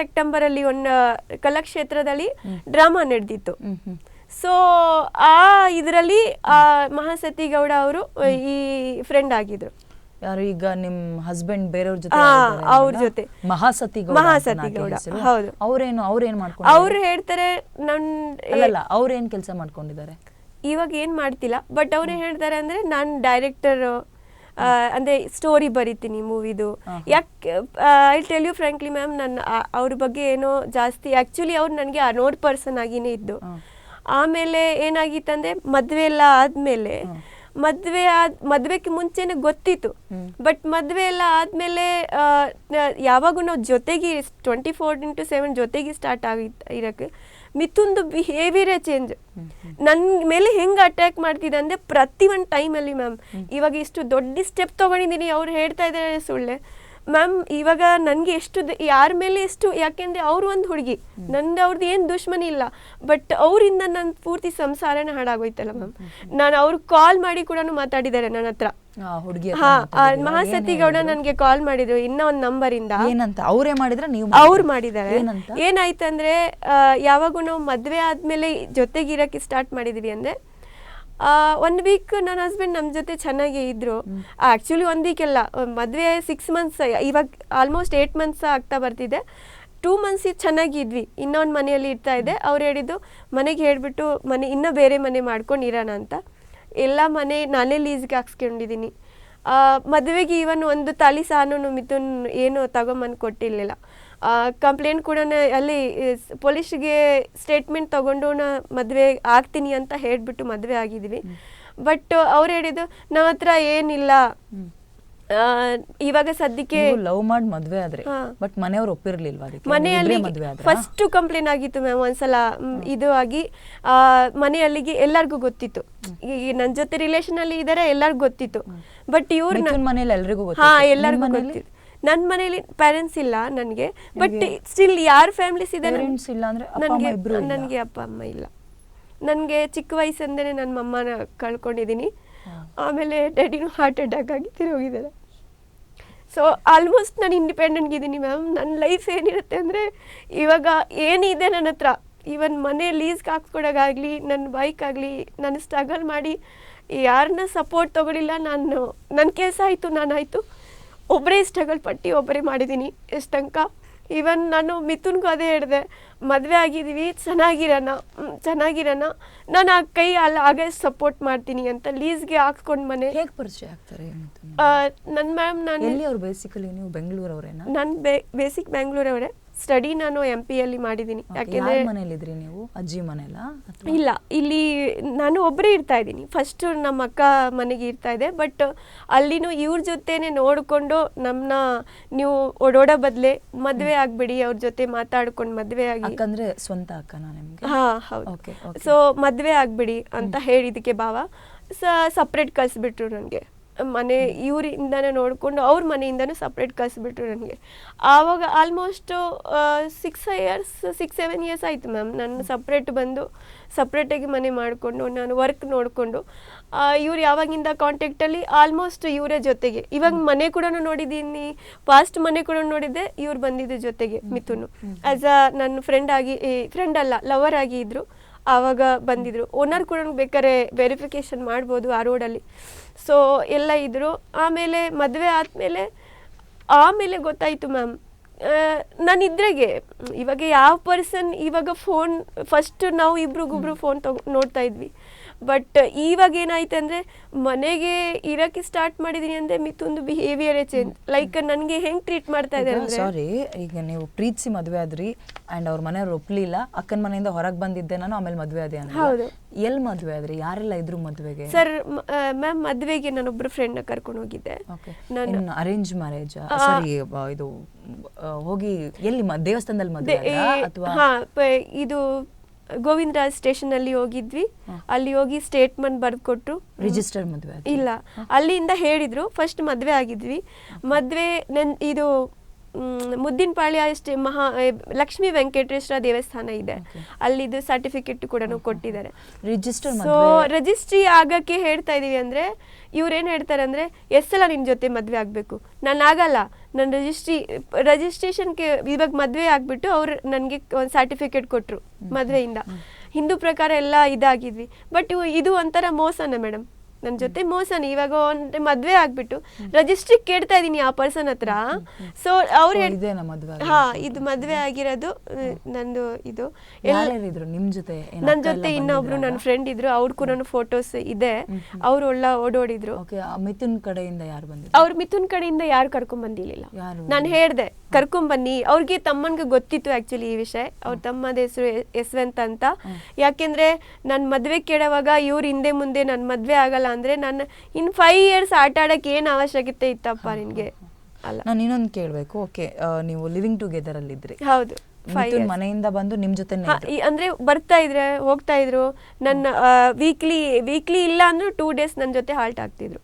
September ಅಲ್ಲಿ ಒಂದು ಕಲಾಕ್ಷೇತ್ರದಲ್ಲಿ drama ನಡೆದಿತ್ತು. ಸೊ ಆ ಇದರಲ್ಲಿ ಮಹಾಸತಿ ಗೌಡ ಅವರು ಈ ಫ್ರೆಂಡ್ ಆಗಿದ್ರು. ಯಾರು ಈಗ ನಿಮ್ ಹಸ್ಬೆಂಡ್ ಬೇರೆಯವ್ರ ಜೊತೆ ಅವ್ರ ಜೊತೆ. ಮಹಾಸತಿ ಮಹಾಸತಿ ಗೌಡ? ಹೌದು. ಅವ್ರೇನು ಅವ್ರೇನ್ ಮಾಡ್ಕೊಂಡು ಅವ್ರು ಹೇಳ್ತಾರೆ ನನ್ ಇಲ್ಲ ಅವ್ರೇನ್ ಕೆಲಸ ಮಾಡ್ಕೊಂಡಿದ್ದಾರೆ? ಇವಾಗ ಏನ್ ಮಾಡ್ತಿಲ್ಲ ಬಟ್ ಅವ್ರು ಹೇಳ್ತಾರೆ ಅಂದ್ರೆ ನಾನು ಡೈರೆಕ್ಟರ್ ಅಂದ್ರೆ ಸ್ಟೋರಿ ಬರಿತೀನಿ ಮೂವಿದು. ಯಾಕೆ I tell you frankly ma'am ನನ್ನ ಅವ್ರ ಬಗ್ಗೆ ಏನೋ ಜಾಸ್ತಿ ಆ್ಯಕ್ಚುಲಿ ಅವ್ರು ನನಗೆ ಅನೋಡ್ ಪರ್ಸನ್ ಆಗಿನೇ ಇದ್ದು. ಆಮೇಲೆ ಏನಾಗಿತ್ತಂದ್ರೆ ಮದ್ವೆ ಎಲ್ಲ ಆದಮೇಲೆ ಮದ್ವೆ ಆದ ಮದುವೆಗೆ ಮುಂಚೆನೆ ಗೊತ್ತಿತ್ತು. ಬಟ್ ಮದ್ವೆ ಎಲ್ಲ ಆದಮೇಲೆ ಯಾವಾಗೂ ನಾವು ಜೊತೆಗೆ ಟ್ವೆಂಟಿ ಫೋರ್ ಇಂಟು ಸೆವೆನ್ ಜೊತೆಗೆ ಸ್ಟಾರ್ಟ್ ಆಗಿ ಇರೋಕ್ಕೆ. ಮಿಥುನ್ದು ಬಿಹೇವಿಯರೇ ಚೇಂಜ್ ನನ್ನ ಮೇಲೆ ಹೆಂಗೆ ಅಟ್ಯಾಕ್ ಮಾಡ್ತಿದೆ ಅಂದರೆ ಪ್ರತಿ ಒಂದು ಟೈಮಲ್ಲಿ ಮ್ಯಾಮ್ ಇವಾಗ ಇಷ್ಟು ದೊಡ್ಡ ಸ್ಟೆಪ್ ತೊಗೊಂಡಿದ್ದೀನಿ ಅವ್ರು ಹೇಳ್ತಾ ಇದ್ದಾರೆ ಸುಳ್ಳೆ. ಮ್ಯಾಮ್ ಇವಾಗ ನನಗೆ ಎಷ್ಟು ಯಾರ ಮೇಲೆ ಎಷ್ಟು ಯಾಕೆಂದರೆ ಅವರು ಒಂದು ಹುಡುಗಿ. ನಂದು ಅವ್ರದ್ದು ಏನು ದುಶ್ಮನಿ ಇಲ್ಲ. ಬಟ್ ಅವರಿಂದ ನನ್ನ ಪೂರ್ತಿ ಸಂಸಾರನೇ ಹಾಳಾಗೋಯ್ತಲ್ಲ ಮ್ಯಾಮ್. ನಾನು ಅವ್ರು ಕಾಲ್ ಮಾಡಿ ಕೂಡ ಮಾತಾಡಿದ್ದಾರೆ ನನ್ನ ಹತ್ರ. ಮಹಾಸತಿ ಗೌಡ ನನಗೆ ಕಾಲ್ ಮಾಡಿದ್ರು ಇನ್ನೂ ಒಂದು ನಂಬರಿಂದ. ಏನಂತ? ಅವ್ರೇ ಮಾಡಿದ್ರ ನೀವು ಅವ್ರು ಮಾಡಿದ್ದಾರೆ. ಏನಾಯ್ತಂದ್ರೆ ಯಾವಾಗೂ ನಾವು ಮದ್ವೆ ಆದ್ಮೇಲೆ ಜೊತೆಗಿರಕ್ಕೆ ಸ್ಟಾರ್ಟ್ ಮಾಡಿದ್ವಿ ಅಂದ್ರೆ ಒನ್ ವೀಕ್ ನನ್ನ ಹಸ್ಬೆಂಡ್ ನಮ್ಮ ಜೊತೆ ಚೆನ್ನಾಗೇ ಇದ್ರು. ಆ್ಯಕ್ಚುಲಿ ಒಂದು ವೀಕ್ ಎಲ್ಲ ಮದುವೆ ಸಿಕ್ಸ್ ಮಂತ್ಸ್ ಇವಾಗ ಆಲ್ಮೋಸ್ಟ್ ಏಯ್ಟ್ ಮಂತ್ಸ್ ಆಗ್ತಾ ಬರ್ತಿದೆ. ಟೂ ಮಂತ್ಸ್ ಚೆನ್ನಾಗಿದ್ವಿ ಇನ್ನೊಂದು ಮನೆಯಲ್ಲಿ ಇರ್ತಾ ಇದೆ. ಅವ್ರು ಹೇಳಿದ್ದು ಮನೆಗೆ ಹೇಳಿಬಿಟ್ಟು ಮನೆ ಇನ್ನೂ ಬೇರೆ ಮನೆ ಮಾಡ್ಕೊಂಡು ಇರೋಣ ಅಂತ. ಎಲ್ಲ ಮನೆ ನಾನೇ ಲೀಸ್ಗೆ ಹಾಕ್ಸ್ಕೊಂಡಿದ್ದೀನಿ ಮದುವೆಗೆ ಇವನ್ ಒಂದು ತಾಲಿ ಸಾನು ಮಿಥುನ್ ಏನು ತಗೊಂಬಂದು ಕೊಟ್ಟಿರಲಿಲ್ಲ. ಕಂಪ್ಲೇಂಟ್ ಕೂಡ ಅಲ್ಲಿ ಪೊಲೀಸ್ಗೆ ಸ್ಟೇಟ್ಮೆಂಟ್ ತಗೊಂಡು ನಾ ಮದುವೆ ಆಗ್ತೀನಿ ಅಂತ ಹೇಳ್ಬಿಟ್ಟು ಮದುವೆ ಆಗಿದ್ವಿ ಬಟ್ ಅವ್ರು ಹೇಳಿದ್ದು ನಮ್ಮ ಹತ್ರ ಏನಿಲ್ಲ. ಆ, ಇವಾಗ ಸದ್ಯಕ್ಕೆ ಲವ್ ಮಾಡಿ ಮದ್ವೆ ಆದ್ರೆ. ಬಟ್ ಮನೆಯವ್ರು ಒಪ್ಪಿರ್ಲಿಲ್ವಾ ಮನೆಯಲ್ಲಿ ಫಸ್ಟ್ ಕಂಪ್ಲೇಂಟ್ ಆಗಿತ್ತು ಮ್ಯಾಮ್ ಒಂದ್ಸಲ ಇದು ಆಗಿ ಆ, ಮನೆಯಲ್ಲಿಗೆ ಎಲ್ಲರಿಗೂ ಗೊತ್ತಿತ್ತು. ಈ ನನ್ನ ಜೊತೆ ರಿಲೇಶನ್ ಅಲ್ಲಿ ಇದಾರೆ ಎಲ್ಲರಿಗೂ ಗೊತ್ತಿತ್ತು. ಬಟ್ ಇವ್ರು ಮಿಥುನ್ ಮನೇಲಿ ಎಲ್ರಿಗೂ ಹಾ. ಎಲ್ಲರಿಗೂ? ಗೊತ್ತಿತ್ತು. ನನ್ನ ಮನೇಲಿ ಪೇರೆಂಟ್ಸ್ ಇಲ್ಲ ನನಗೆ ಬಟ್ ಸ್ಟಿಲ್ ಯಾರ ಫ್ಯಾಮಿಲೀಸ್ ಇದೆ ನನಗೆ ನನಗೆ ಅಪ್ಪ ಅಮ್ಮ ಇಲ್ಲ. ನನಗೆ ಚಿಕ್ಕ ವಯಸ್ಸಂದೇ ನನ್ನ ಮಮ್ಮನ ಕಳ್ಕೊಂಡಿದ್ದೀನಿ ಆಮೇಲೆ ಡ್ಯಾಡಿನೂ ಹಾರ್ಟ್ ಅಟ್ಯಾಕ್ ಆಗಿ ತಿರೋಗಿದ್ದಾರೆ ಸೊ ಆಲ್ಮೋಸ್ಟ್ ನಾನು ಇಂಡಿಪೆಂಡೆಂಟ್ ಇದ್ದೀನಿ ಮ್ಯಾಮ್ ನನ್ನ ಲೈಫ್ ಏನಿರುತ್ತೆ ಅಂದರೆ ಇವಾಗ ಏನಿದೆ ನನ್ನ ಹತ್ರ ಈವನ್ ಮನೆ ಲೀಸ್ಗೆ ಹಾಕ್ಸ್ಕೊಡೋಕ್ಕಾಗಲಿ ನನ್ನ ಬೈಕ್ ಆಗಲಿ ನಾನು ಸ್ಟ್ರಗಲ್ ಮಾಡಿ ಯಾರನ್ನ ಸಪೋರ್ಟ್ ತೊಗೊಳಿಲ್ಲ ನಾನು ನನ್ನ ಕೆಲಸ ಆಯಿತು ನಾನಾಯಿತು ಒಬ್ಬರೇ ಸ್ಟ್ರಗಲ್ ಪಟ್ಟು ಒಬ್ಬರೇ ಮಾಡಿದ್ದೀನಿ ಎಷ್ಟು ತನಕ ಈವನ್ ನಾನು ಮಿಥುನ್ಗೂ ಅದೇ ಹೇಳಿದೆ. ಮದುವೆ ಆಗಿದ್ದೀವಿ ಚೆನ್ನಾಗಿರೋಣ ಚೆನ್ನಾಗಿರೋಣ. ನಾನು ಆ ಕೈ ಅಲ್ಲಿ ಹಾಗೆ ಸಪೋರ್ಟ್ ಮಾಡ್ತೀನಿ ಅಂತ ಲೀಸ್ಗೆ ಹಾಕ್ಸ್ಕೊಂಡು ಮನೆ. ಹೇಗೆ ಪರಿಚಯ ಆಗ್ತಾರೆ? ನನ್ನ ಮ್ಯಾಮ್ ನಾನು ಎಲ್ಲಿ ಅವ್ರು ಬೇಸಿಕಲಿ ನೀವು ಬೆಂಗಳೂರವ್ರೇನಾ? ನಾನು ಬೇ ಬೇಸಿಕ್ ಬ್ಯಾಂಗ್ಳೂರವರೇ ಸ್ಟಡಿ ನಾನು ಎಂ ಪಿ ಅಲ್ಲಿ ಮಾಡಿದ್ದೀನಿ. ಯಾಕೆಂದ್ರೆ ಮನೇಲಿದ್ರಿ ನೀವು? ಅಜ್ಜಿ ಮನೆಯಲ್ಲ ಇಲ್ಲ ಇಲ್ಲಿ ನಾನು ಒಬ್ಬರೇ ಇರ್ತಾ ಇದ್ದೀನಿ. ಫಸ್ಟ್ ನಮ್ಮ ಅಕ್ಕ ಮನೆಗೆ ಇರ್ತಾ ಇದೆ ಬಟ್ ಅಲ್ಲಿನೂ ಇವ್ರ ಜೊತೆನೆ ನೋಡಿಕೊಂಡು ನಮ್ಮನ್ನ ನೀವು ಓಡೋಡ ಬದಲೇ ಮದುವೆ ಆಗ್ಬಿಡಿ ಅವ್ರ ಜೊತೆ ಮಾತಾಡ್ಕೊಂಡು ಮದುವೆ ಆಗಿ. ಯಾಕಂದ್ರೆ ಸ್ವಂತ ಅಕ್ಕನ ನಿಮ್ಗೆ? ಹಾ ಹೌದು. ಸೊ ಮದುವೆ ಆಗ್ಬಿಡಿ ಅಂತ ಹೇಳಿದಕ್ಕೆ ಭಾವ. ಸಪ್ರೇಟ್ ಕಳಿಸ್ಬಿಟ್ರು ನನಗೆ. ಮನೆ ಇವರಿಂದನೇ ನೋಡಿಕೊಂಡು ಅವ್ರ ಮನೆಯಿಂದನೂ ಸಪ್ರೇಟ್ ಕಳಿಸ್ಬಿಟ್ರು ನನಗೆ. ಆವಾಗ almost six years six seven years ಆಯಿತು ಮ್ಯಾಮ್ ನಾನು ಸಪ್ರೇಟ್ ಬಂದು ಸಪ್ರೇಟಾಗಿ ಮನೆ ಮಾಡಿಕೊಂಡು ನಾನು ವರ್ಕ್ ನೋಡಿಕೊಂಡು ಇವ್ರು ಯಾವಾಗಿಂದ ಕಾಂಟ್ಯಾಕ್ಟಲ್ಲಿ ಆಲ್ಮೋಸ್ಟ್ ಇವರೇ ಜೊತೆಗೆ. ಇವಾಗ ಮನೆ ಕೂಡ ನೋಡಿದ್ದೀನಿ ಫಾಸ್ಟ್ ಮನೆ ಕೂಡ ನೋಡಿದ್ದೆ ಇವ್ರು ಬಂದಿದ್ದ ಜೊತೆಗೆ ಮಿಥುನು. ಆ್ಯಸ್ ಅ ನನ್ನ ಫ್ರೆಂಡ್ ಆಗಿ ಫ್ರೆಂಡ್ ಅಲ್ಲ ಲವರ್ ಆಗಿ ಇದ್ರು. ಆವಾಗ ಬಂದಿದ್ರು. ಓನರ್ ಕೂಡ ಬೇಕಾದ್ರೆ ವೆರಿಫಿಕೇಶನ್ ಮಾಡ್ಬೋದು ಆ ರೋಡಲ್ಲಿ ಸೊ ಎಲ್ಲ ಇದ್ರು. ಆಮೇಲೆ ಮದುವೆ ಆದಮೇಲೆ, ಆಮೇಲೆ ಗೊತ್ತಾಯಿತು ಮ್ಯಾಮ್ ನಾನು ಇದ್ರಾಗೆ, ಇವಾಗ ಯಾವ ಪರ್ಸನ್ ಇವಾಗ ಫೋನ್ ಫಸ್ಟ್ ನಾವು ಇಬ್ರಿಗೊಬ್ರು ಫೋನ್ ತಗೊ, ನೋಡ್ತಾ ಇದ್ವಿ. ಬಟ್ ಇವಾಗ ಏನಾಯ್ತು ಅಂದರೆ ಮನೆಗೆ ಇರಕ್ಕೆ ಸ್ಟಾರ್ಟ್ ಮಾಡಿದ್ದೀನಿ ಅಂದರೆ ಮಿತ್ತೊಂದು ಬಿಹೇವಿಯರೇ ಚೇಂಜ್ ಲೈಕ್ ನನಗೆ ಹೆಂಗೆ ಟ್ರೀಟ್ ಮಾಡ್ತಾ ಇದ್ದಾರೆ ಸಾರಿ ಈಗ ನೀವು ಪ್ರೀತಿಸಿ ಮದುವೆ ಆದ್ರಿ ಅಂಡ್ ಅವ್ರ ಮನೆಯವ್ರು ಒಪ್ಲಿಲ್ಲ ಅಕ್ಕನ ಮನೆಯಿಂದ ಹೊರಗೆ ಬಂದಿದ್ದೆ ನಾನು ಆಮೇಲೆ ಮದುವೆ ಆದೆ ಅಂತ ಹೌದು. ಎಲ್ ಮದುವೆ ಆದ್ರಿ? ಯಾರೆಲ್ಲ ಇದ್ರು ಮದುವೆಗೆ? ಸರ್ ಮ್ಯಾಮ್ ಮದುವೆಗೆ ನಾನೊಬ್ಬರು ಫ್ರೆಂಡ್ನ ಕರ್ಕೊಂಡು ಹೋಗಿದ್ದೆ. ಓಕೆ ನಾನು ಅರೇಂಜ್ ಮ್ಯಾರೇಜ್ ಸಾರಿ ಇದು ಹೋಗಿ ಎಲ್ಲಿ ದೇವಸ್ಥಾನದಲ್ಲಿ ಮದುವೆ? ಅಥವಾ ಹಾ ಇದು ಗೋವಿಂದರಾಜ್ ಸ್ಟೇಷನ್ ಅಲ್ಲಿ ಹೋಗಿದ್ವಿ. ಅಲ್ಲಿ ಹೋಗಿ ಸ್ಟೇಟ್ಮೆಂಟ್ ಬರೆದು ಕೊಟ್ರು ರಿಜಿಸ್ಟರ್ ಮದುವೆ ಇಲ್ಲ. ಅಲ್ಲಿಂದ ಹೇಳಿದ್ರು ಫಸ್ಟ್ ಮದ್ವೆ ಆಗಿದ್ವಿ. ಮದ್ವೆ ನನ್ ಇದು ಮುದ್ದಿನಪಾಳ್ಯ ಅಷ್ಟೇ ಮಹಾ ಲಕ್ಷ್ಮೀ ವೆಂಕಟೇಶ್ವರ ದೇವಸ್ಥಾನ ಇದೆ. ಅಲ್ಲಿದು ಸರ್ಟಿಫಿಕೇಟ್ ಕೂಡ ಕೊಟ್ಟಿದ್ದಾರೆ. ರಿಜಿಸ್ಟರ್ ಸೊ ರಿಜಿಸ್ಟ್ರಿ ಆಗಕ್ಕೆ ಹೇಳ್ತಾ ಇದೀವಿ ಅಂದ್ರೆ ಇವ್ರೇನ್ ಹೇಳ್ತಾರೆ ಅಂದ್ರೆ ಎಸ್ ಸಲ ನಿನ್ ಜೊತೆ ಮದ್ವೆ ಆಗ್ಬೇಕು. ನಾನು ಆಗಲ್ಲ. ನನ್ನ ರಿಜಿಸ್ಟ್ರಿ ರಿಜಿಸ್ಟ್ರೇಷನ್ಗೆ ಇವಾಗ ಮದ್ವೆ ಆಗ್ಬಿಟ್ಟು ಅವ್ರು ನನಗೆ ಒಂದು ಸರ್ಟಿಫಿಕೇಟ್ ಕೊಟ್ರು ಮದ್ವೆಯಿಂದ. ಹಿಂದೂ ಪ್ರಕಾರ ಎಲ್ಲ ಇದಾಗಿದ್ವಿ. ಬಟ್ ಇದು ಒಂಥರ ಮೋಸನ ಮೇಡಮ್. ನನ್ನ ಜೊತೆ ಮೋಸನ ಇವಾಗ ಒಂದು ಮದ್ವೆ ಆಗ್ಬಿಟ್ಟು ರಜಿಸ್ಟ್ರಿ ಕೇಳ್ತಾ ಇದೀನಿ ಆ ಪರ್ಸನ್ ಹತ್ರ. ಸೊ ಅವ್ರು ಹಾ ಇದು ಮದ್ವೆ ಆಗಿರೋದು ನಂದು ಇದು. ನಿಮ್ ಜೊತೆ ನನ್ ನನ್ನ ಜೊತೆ ಇನ್ನೊಬ್ರು ನನ್ನ ಫ್ರೆಂಡ್ ಇದ್ರು ಅವ್ರ ಕೂಡ ಫೋಟೋಸ್ ಇದೆ. ಅವ್ರು ಒಳ್ಳ ಓಡೋಡಿದ್ರು. ಓಕೆ ಮಿಥುನ್ ಕಡೆಯಿಂದ ಯಾರು ಬಂದ್ರು ಅವ್ರು ಮಿಥುನ್ ಕಡೆಯಿಂದ ಯಾರು ಕರ್ಕೊಂಡ್ ಬಂದಿರ್ಲಿಲ್ಲ. ನಾನು ಹೇಳ್ದೆ ಕರ್ಕೊಂಡ್ ಬನ್ನಿ. ಅವ್ರಿಗೆ ತಮ್ಮನ್ಗೆ ಗೊತ್ತಿತ್ತು ಆಕ್ಚುಲಿ ಈ ವಿಷಯ. ಅವ್ರ ತಮ್ಮದ ಹೆಸರು ಯಶವಂತ್ ಅಂತ. ಯಾಕೆಂದ್ರೆ ನನ್ನ ಮದ್ವೆ ಕೇಳುವಾಗ ಇವ್ರ ಹಿಂದೆ ಮುಂದೆ ನನ್ನ ಮದ್ವೆ ಆಗಲ್ಲ ಅಂದ್ರೆ ನಾನು ಇನ್ ಫೈವ್ ಇಯರ್ಸ್ ಆಟ ಆಡಕ್ಕೆ ಏನ್ ಅವಶ್ಯಕತೆ ಇತ್ತಪ್ಪ ನಿನ್ಗೆ? ಅಲ್ಲ. ನಾನು ಇನ್ನೊಂದು ಕೇಳಬೇಕು. ಓಕೆ ನೀವು ಲಿವಿಂಗ್ ಟುಗೆದರ್ ಅಲ್ಲಿ ಇದ್ರಿ. ಹೌದು ಮನೆಯಿಂದ ಬಂದು ನಿಮ್ ಜೊತೆ ಅಂದ್ರೆ ಬರ್ತಾ ಇದ್ರೆ ಹೋಗ್ತಾ ಇದ್ರು. ನನ್ನ ವೀಕ್ಲಿ ವೀಕ್ಲಿ ಇಲ್ಲ ಅಂದ್ರೆ ಟೂ ಡೇಸ್ ನನ್ನ ಜೊತೆ ಹಾಲ್ಟ್ ಆಗ್ತಿದ್ರು.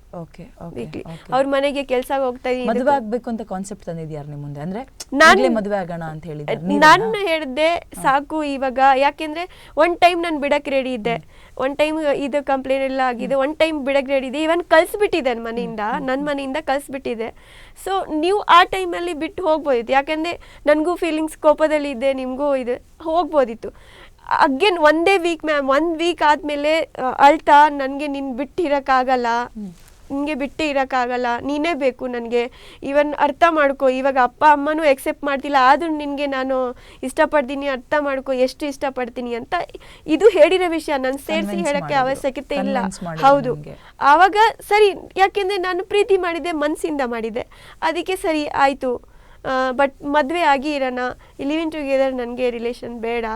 Weekly okay. ಅವ್ರ ಮನೆಗೆ ಕೆಲಸ ಹೋಗ್ತಾ ಇದೀನಿ. ಮದುವೆ ಆಗ್ಬೇಕು ಅಂತ ಕಾನ್ಸೆಪ್ಟ್ ತಂದಿದ್ಯಾರ ನಿಮ್ಮ ಮುಂದೆ? ಅಂದ್ರೆ ನಾನೇ ಮದುವೆ ಆಗೋಣ ಅಂತ ಹೇಳಿದ್ರು ನಾನು ಹೇಳ್ದೆ ಸಾಕು ಇವಾಗ. ಯಾಕೆಂದ್ರೆ ಒನ್ ಟೈಮ್ ನಾನು ಬಿಡಕ್ ರೆಡಿ ಇದ್ದೆ. ಒನ್ ಟೈಮ್ ಇದು ಕಂಪ್ಲೇಂಟ್ ಎಲ್ಲ ಆಗಿದೆ. ಒನ್ ಟೈಮ್ ಬಿಡಕ್ ರೆಡಿ ಇದೆ ಇವನ್ ಕಳ್ಸಿಬಿಟ್ಟಿದೆ ನನ್ನ ಮನೆಯಿಂದ. ನನ್ನ ಮನೆಯಿಂದ ಕಳ್ಸಿಬಿಟ್ಟಿದೆ ಸೊ ನೀವು ಆ ಟೈಮಲ್ಲಿ ಬಿಟ್ಟು ಹೋಗ್ಬೋದಿತ್ತು. ಯಾಕೆಂದ್ರೆ ನನಗೂ ಫೀಲಿಂಗ್ಸ್ ಕೋಪದಲ್ಲಿ ಇದೆ ನಿಮಗೂ ಇದು ಹೋಗ್ಬೋದಿತ್ತು. ಅಗೇನ್ ಒಂದೇ ವೀಕ್ ಮ್ಯಾಮ್ ಒಂದ್ ವೀಕ್ ಆದ್ಮೇಲೆ ಅಳ್ತಾ ನನಗೆ ನಿನ್ ಬಿಟ್ಟಿರಕ್ಕಾಗಲ್ಲ. ನಿನಗೆ ಬಿಟ್ಟು ಇರೋಕ್ಕಾಗಲ್ಲ ನೀನೇ ಬೇಕು ನನಗೆ. ಇವನ್ ಅರ್ಥ ಮಾಡ್ಕೊ ಇವಾಗ ಅಪ್ಪ ಅಮ್ಮನೂ ಎಕ್ಸೆಪ್ಟ್ ಮಾಡ್ತಿಲ್ಲ ಆದ್ರೂ ನಿನಗೆ ನಾನು ಇಷ್ಟಪಡ್ತೀನಿ ಅರ್ಥ ಮಾಡ್ಕೊ ಎಷ್ಟು ಇಷ್ಟಪಡ್ತೀನಿ ಅಂತ ಇದು ಹೇಳಿರೋ ವಿಷಯ. ನಾನು ಸೇರಿಸಿ ಹೇಳೋಕ್ಕೆ ಅವಶ್ಯಕತೆ ಇಲ್ಲ. ಹೌದು. ಆವಾಗ ಸರಿ ಯಾಕೆಂದರೆ ನಾನು ಪ್ರೀತಿ ಮಾಡಿದೆ ಮನಸ್ಸಿಂದ ಮಾಡಿದೆ. ಅದಕ್ಕೆ ಸರಿ ಆಯಿತು. ಬಟ್ ಮದುವೆ ಆಗಿ ಇರೋಣ. ಲಿವಿಂಗ್ ಟುಗೆದರ್ ನನಗೆ ರಿಲೇಷನ್ ಬೇಡ.